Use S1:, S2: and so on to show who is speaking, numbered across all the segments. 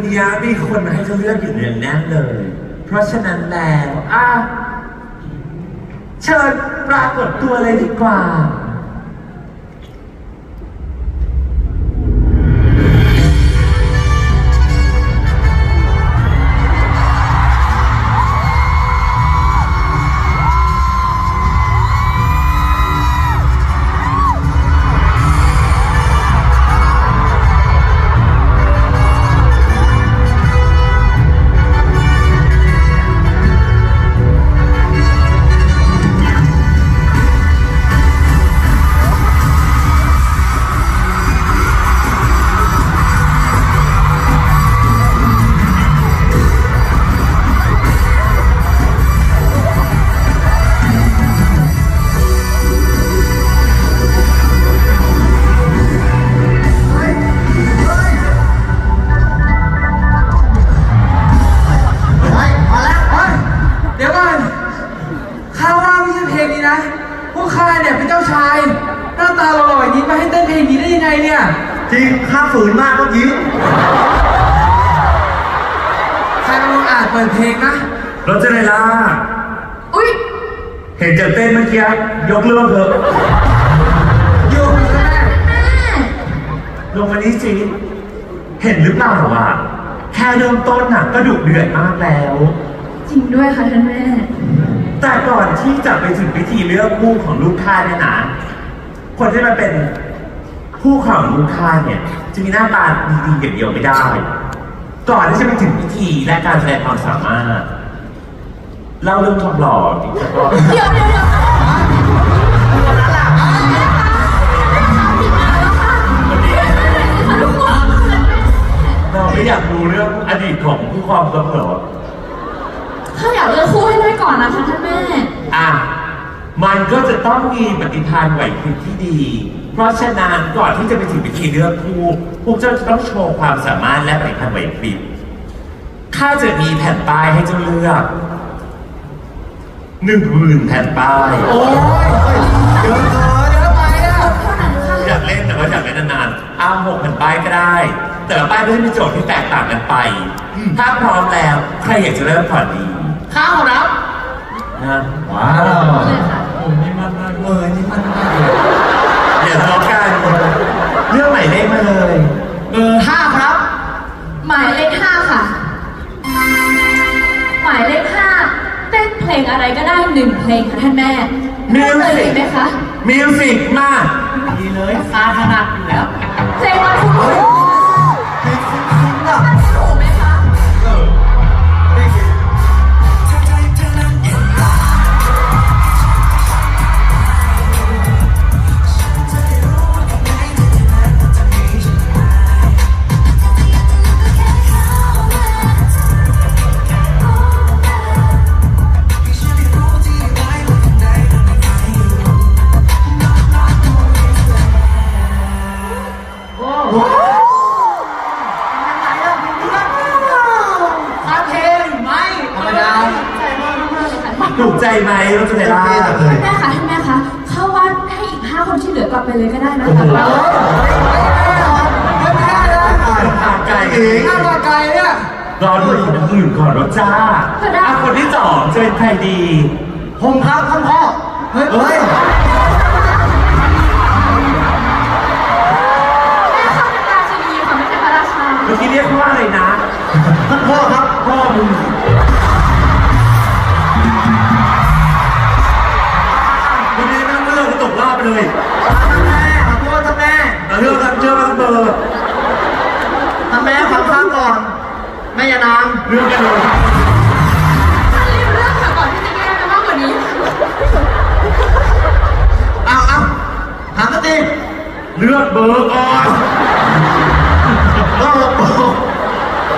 S1: วันนี้มีคนมาให้เขาเลือกอยู่เนืองแน่นเลย เพราะฉะนั้นแล้วอะเชิญปรากฏตัวเลยดีกว่า
S2: กี้ย
S3: กเลิ
S1: กเถอะ
S2: โยงแม่
S1: ลงมานี้สิเห็นหรือเปล่าอะแค่เริ่มต้นน่ะก็ดุเดือดมากแล้ว
S4: จริงด้วยค่ะท่านแม่
S1: แต่ก่อนที่จะไปถึงพิธีเลือกคู่ของลูกค้าเนี่ยนะคนที่มาเป็นคู่ของลูกค้าเนี่ย จะมีหน้าตาดีๆอย่างเดียวไม่ได้ ก่อนที่จะไปถึงพิธีและการแสดงความสามารถเล่าเรื่องความหล่อดีกว่า
S4: เดี๋ยวเดี๋ยวเดี๋ยว
S1: ความกำเหรอ
S4: ถ้าอยากเลือกคู่ให้ได้ก่อนนะคะท่านแม่
S1: อะ มันก็จะต้องมีปฏิภาณไหวพริบที่ดี เพราะฉะนั้นก่อนที่จะไปถึงพิธีเลือกคู่พวกเจ้าจะต้องโชว์ความสามารถและปฏิภาณไหวพริบข้าจะมีแผ่นป้ายให้เจ้าเลือกหนึ่งหมื่นแผ่นป้าย
S3: โอ้ยเฮ้ยเดี๋ยวเออเดี๋ยวไปอะ
S1: อยากเล่นแต่ว่าอยากเล่นนานๆอ้าวหกแผ่นป้ายก็ได้ แต่ละป้ายก็จะมีโจทย์ที่แตกต่างกันไป ถ้าพร้อมแล้วใครอยากจะเริ่มก่อนดี
S3: ข้าวรับ
S1: นะ
S3: ว้าวโอ้ยนี่มันมากเลยนี่มันมากเลย
S1: เดี๋ยวทะเลาะกันเรื่องใหม่เลขมาเลย
S3: เบอร์ห้าครับ
S4: หมายเลขห้าค่ะ หมายเลขห้าเต้นเพลงอะไรก็ได้หนึ่งเพลงค่ะท่านแม่
S1: มิ
S4: เริ่
S1: ว
S4: มเลย
S1: สิก
S4: ไหมคะ
S1: มิวสิกมา
S3: ดีเลยข้าถนัดอยู่แล้ว
S4: เพลงมาคุณ ถูก
S1: ใจไหมรถเจเนล่า
S3: เท่จังเลย
S4: ท่านแม่คะท่านแม่คะเข้าว่าให้อีกห้าคนที่เหลือกลับไปเลยก็ได้นะ
S3: โอ้โห
S4: คะ
S2: ไม่แพ้เลย
S1: ทางไกล
S3: เอง
S2: ข้าวมาไกลเนี่ย
S1: รอดูคนอื่นก่อนรถจ้าอะคนที่สองจะเป็นใครดี
S3: ผมครับท่านพ่อเฮ้ยเฮ้ย
S4: แม่ค่ะเป็นราชินีค่ะไม่ใช่พระราชา
S1: เมื่อกี้เรียกว่าอะไรนะ
S3: ท่านพ่อครับ
S1: พ่อมึง อกั
S3: น
S1: เบอร์
S3: ท่านแม่ฟังข้างก่อน แม่อยานาง
S1: เลือกกันเลย
S4: ท่านรีบเลือกค่ะก่อนที่จะแย่ไปมากกว่านี้
S3: เอาเอาถามกันดิ
S1: เลือกเบอร์ก่อน
S3: โอ้โห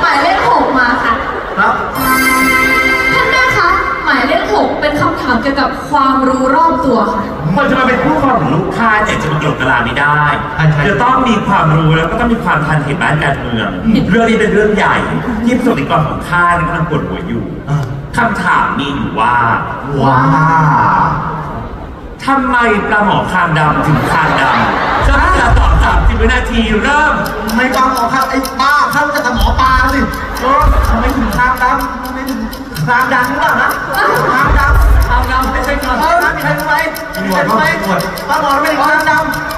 S4: หมายเลขหกมาค่ะ
S3: ครับ
S4: ท่านแม่คะ หมายเลขหกเป็นคำถามเกี่ยวกับความรู้รอบตัวค่ะ
S1: คนจะมาเป็นผู้ครองของลูกค้าเนี่ยจะมาเกี่ยวกับลาไม่ได้
S3: ใช่ใช่
S1: จะต้องมีความรู้แล้วก็ต้องมีความทันเหตุบ้านการเมืองเรื่องนี้เป็นเรื่องใหญ่ที่ประสบนิกรของข้าเนี่ยกำลังปวดหัวอยู่
S3: อ่า
S1: คำถามมีอยู่ว่า
S3: ว้าว
S1: ทำไมปลาหมอคางดำถึงคางดำจะไม่จะตอบสามสิ30วินาทีเริ่ม
S3: ไม่ฟังหมอครับไอ้บ้าข้ารู้จักแต่หมอปลาสิเออทำไมถึงทางดำทำไมถึง ทางดำหรือเปล่านะทางดำทางดำไม่ใช่ครับเออมีใครรู้ไหมมีใครรู้ไหมป้าหมอไม่ถึงทางดำ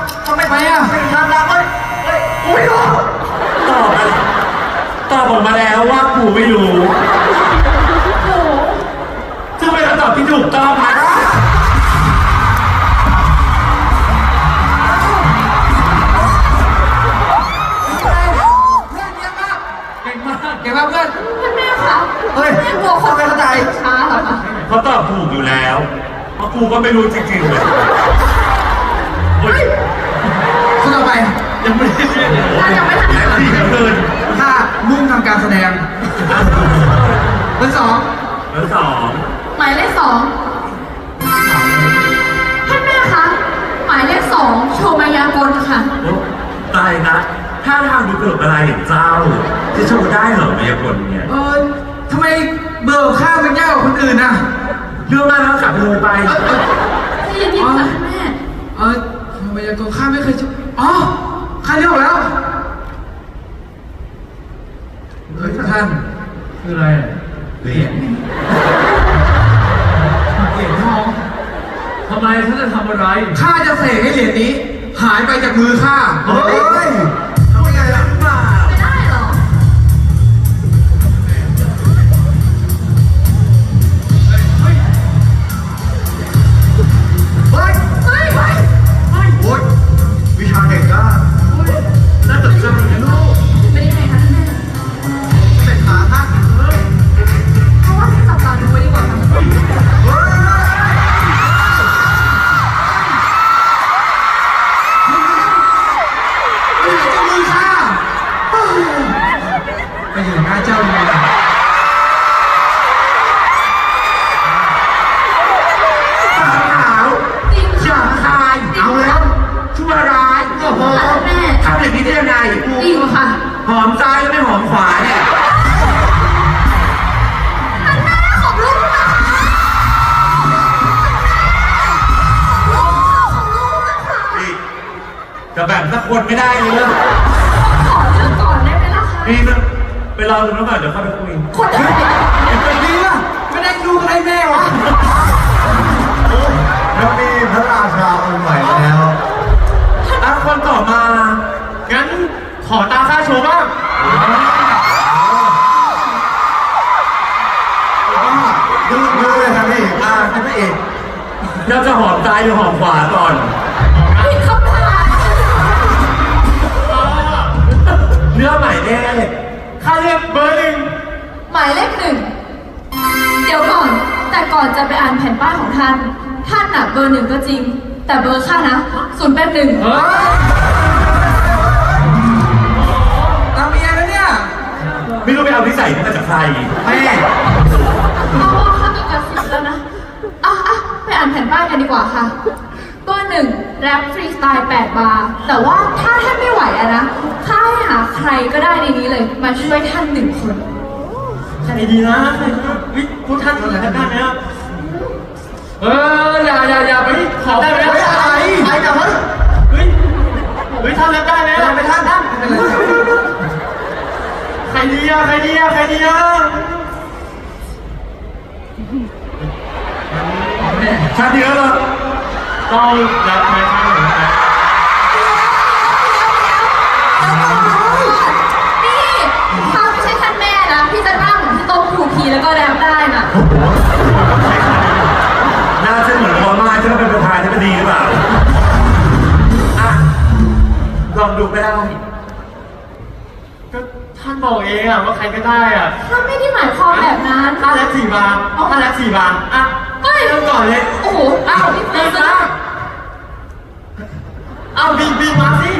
S3: ก
S1: ลัวคน
S3: ไม่เข้าใจ
S4: ช้าเหรอคะ
S1: เขาตอบถูกอยู่แล้วเพราะกูก็ไม่รู้จริงๆเลยเฮ้ย
S2: คนต่อไป
S1: ยังไม่ได้เรียนเลย
S4: ถ้ายังไม่ทัน
S1: แล้
S4: ได้
S1: วที่เกิน
S2: ถ้ามุ่งทำการแสดงเบอร์สอง
S1: แล้วสอง
S4: หมายเลขสองท่านแม่คะหมายเลขสองโชว์มายากลค่ะ
S1: โอ้ตายนะถ้าทางดูเกิดอะไรอย่างเจ้าจะโชว์ได้เหรอมายากลเนี่ย
S2: เออ ทำไมเบอร์ข้างมันยากกว่าคนอื่นน่ะ
S1: เรื่องมากแล้วกลับไปเลยไป
S4: ที่ยินดีค่ะท่านแม่
S2: เออทำไมยังข้าไม่เคยจุอ๋อข้าเรียกออกแล้วเฮ้ยท่าน
S3: คืออะไรอะ
S2: เหรียญเหรียญทอง
S3: ทำไมท่านจะทำอะไร
S2: ข้าจะเสกให้เหรียญนี้ หายไปจากมือข้า
S3: เฮ้ย
S1: จะแบ่งสักคนไม่ได้เลยเรื่อง
S4: ขอเลือกก่อนได้ไหมล่ะคะ
S1: นี่นะไปรอดูแล้วก่อนเดี๋ยวเข้าไปคุย
S4: คนไหน
S2: เป็นดีล่ะไม่ได้ดูอะไรแม่วะ
S3: แล้วมีพระราชาองค์ใหม่แล้ว
S1: อะคนต่อมา งั้นขอตาค่าโชว์บ้าง
S3: ดูดูเลยครับพี่อ่าท่านพระเอก
S1: เราจะหอมซ้ายหรือหอมขวาก่อน เนื้อหมายเลขค่าเรียกเบอร์หนึ่ง
S4: หมายเลขหนึ่ง เดี๋ยวก่อน แต่ก่อนจะไปอ่านแผ่นป้ายของท่าน ท่านน่ะเบอร์หนึ่งก็จริง แต่เบอร์ข้านะศูนย์แปดหนึ่ง
S2: ตามเมียแล้วเนี่ย
S1: ไม่รู้ไปเอานิสัยนี้มาจากใคร
S2: แม่
S4: เอาว่าข้ามีกระสิบแล้วนะอะอะไปอ่านแผ่นป้ายกันดีกว่าค่ะ เบอร์หนึ่งแรปฟรีสไตล์8บาร์ แต่ว่าถ้าท่านไม่ไหวอะนะข้า ให้หาใครก็ได้ในนี้เลย มาช่วยท่านหนึ่งคน
S1: ท่านดีนะวิพวกท่านทำอะไรกันได้ไหมครับ
S2: เอออย่าอย่าอย่าไปขอได้ไหม
S3: เฮ้ยอะไรไปกับมัน
S1: เฮ้ยเฮ้ยท่านรับได้ไหม
S3: ไปท่านท่าน
S2: ไม่เป็นไร
S1: ใครดีอะใครดีอะใครดีอะชาติเยอะเหรอต้องรับไหมท่าน
S4: นี่ ดู
S1: ไม่ได้
S5: ก็ท่านบอกเองอะว่าใครก็ได้อะ
S4: ถ้าไม่ได้หมายความแบบนั้น
S5: ถ้าแล็กสี่บาทถ้าแล็กสี่บาทอะ
S4: เฮ้ย
S5: เริ่มก่อนเลย
S4: โอ้โห
S5: อ้าว
S4: นี่
S5: บี
S4: เฟิร์
S5: มา
S4: ส
S5: อ้าวบีบีมาสิ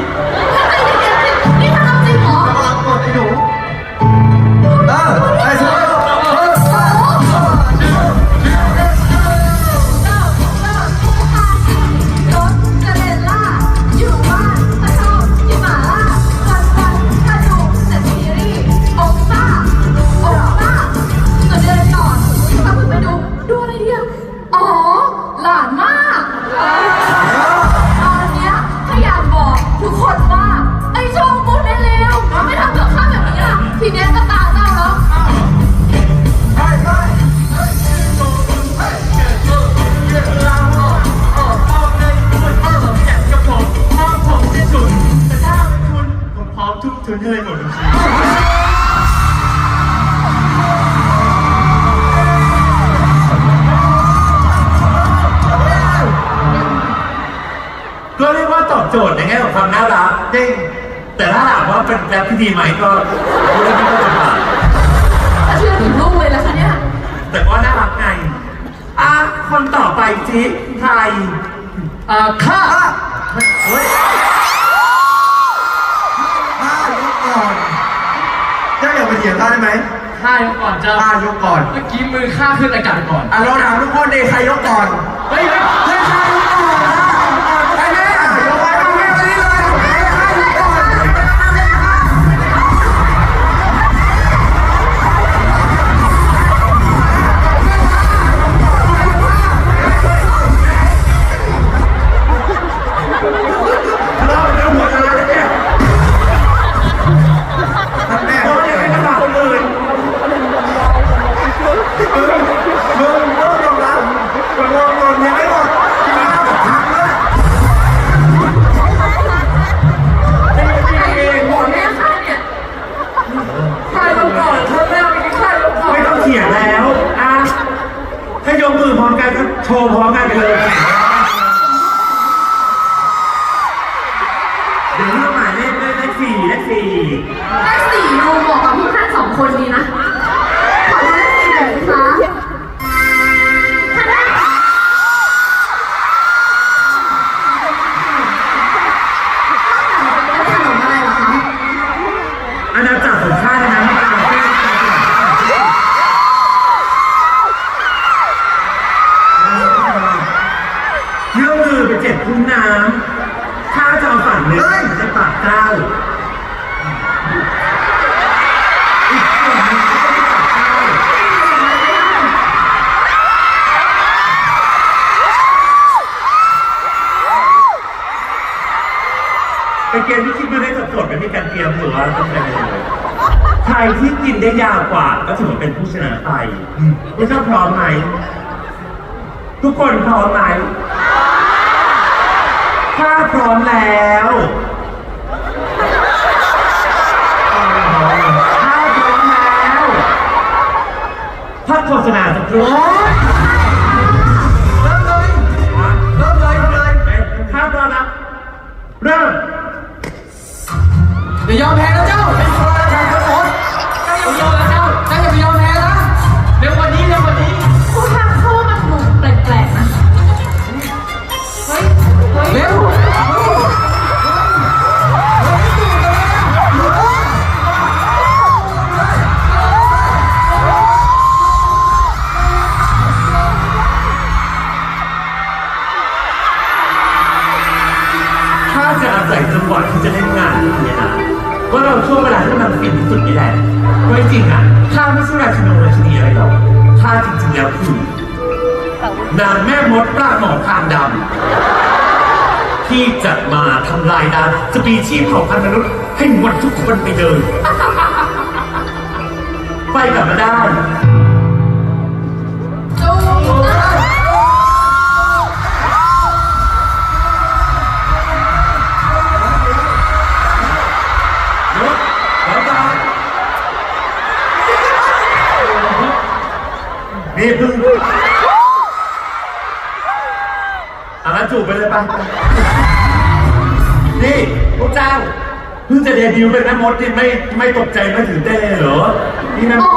S4: จทย์
S1: ในแง่ของความน่ารัก
S3: จริง
S1: แต่ถ้าถามว่าเป็นแรปที่ดีไหมก็เรื่องนี้ก็จะผ่าน
S4: ถ้าเชื่อถึงลูกเลยแล้วคะเนี่ย
S1: แต่ก็น่ารักไงอะคนต่อไปสิใคร
S5: อ่าข้า
S1: เฮ้ย
S3: ข้ายกก่อนเจ้าอย่าไปเถียงข้าได้ไหม
S5: ข้ายกก่อนจะ
S3: ข้ายกก่อน
S5: เมื่อกี้มือข้าขึ้นอากาศก่อน
S3: อะเราถามทุกคนดิใครยกก่อน
S5: เฮ้ยเฮ้ย
S3: เฮ้ย
S1: สี่เลขสี่
S4: เลขสี่ดูเหมาะกับพวกท่านสองคนดีนะ
S1: กินได้ยาวกว่าก็ถือว่าเป็นผู้ชนะไปทุกท่านพร้อมไหม ทุกคนพร้อมไหม ถ้าพร้อมแล้วถ้าพร้อมแล้วพักโฆษณาสักครู่
S3: เรา
S1: ช่วงเวลาที่มันฟินที่สุดนี่แหละเพราะจริงๆอะข้าไม่ใช่ราชินีราชินีอะไรหรอกข้าจริงๆแล้วคือนางแม่มดปลาหมอคางดำที่จะมาทำลายดาวสปีชีส์เผ่าพันธุ์มนุษย์ให้หมดทุกคนไปเลย ไปกลับมาได้
S4: นี่
S1: พวกเจ้าเพิ่งจะเดบิวต์เป็นแม่มดนี่ไม่ไม่ตกใจไม่ถึงเต้นเหรอนี่แม่มด